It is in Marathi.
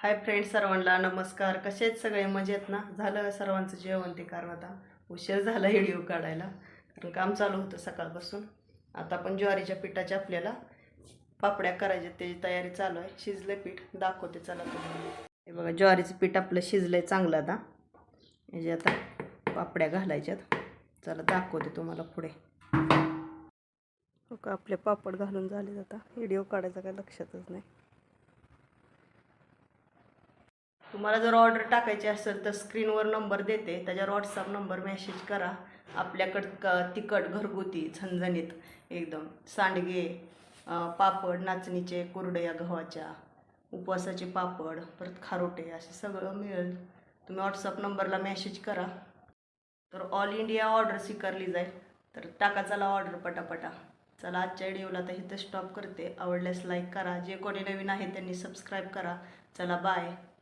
हाय फ्रेंड सर्वांना नमस्कार. कसे आहेत सगळे? मजेत ना? झालं सर्वांचं जेवण ते कारण आता उशीर झाला व्हिडिओ काढायला. कारण काम चालू होतं सकाळपासून. आता पण ज्वारीच्या पिठाच्या आपल्याला पापड्या करायच्या. त्याची तयारी चालू आहे. शिजलं पीठ. दाखवते चला तुम्हाला. हे बघा ज्वारीचं पीठ आपलं शिजलंय चांगलं आता. म्हणजे आता पापड्या घालायच्यात. चला दाखवते तुम्हाला पुढे. हो का आपले पापड घालून झाले आता. व्हिडिओ काढायचा काय लक्षातच नाही. तुम्हाला जर ऑर्डर टाकायची असेल तर स्क्रीनवर नंबर देते. त्याच्यावर व्हॉट्सअप नंबर मेसेज करा. आपल्याकडं क तिखट घरगुती झणझणीत एकदम. सांडगे पापड नाचणीचे कुरडया गव्हाच्या उपवासाचे पापड परत खारोटे असे सगळं मिळेल. तुम्ही व्हॉट्सअप नंबरला मेसेज करा. तर ऑल इंडिया ऑर्डर स्वीकारली जाईल. तर टाका चला ऑर्डर पटापटा. चला आजच्या व्हिडिओला तर इथं स्टॉप करते. आवडल्यास लाईक करा. जे कोणी नवीन आहे त्यांनी सबस्क्राईब करा. चला बाय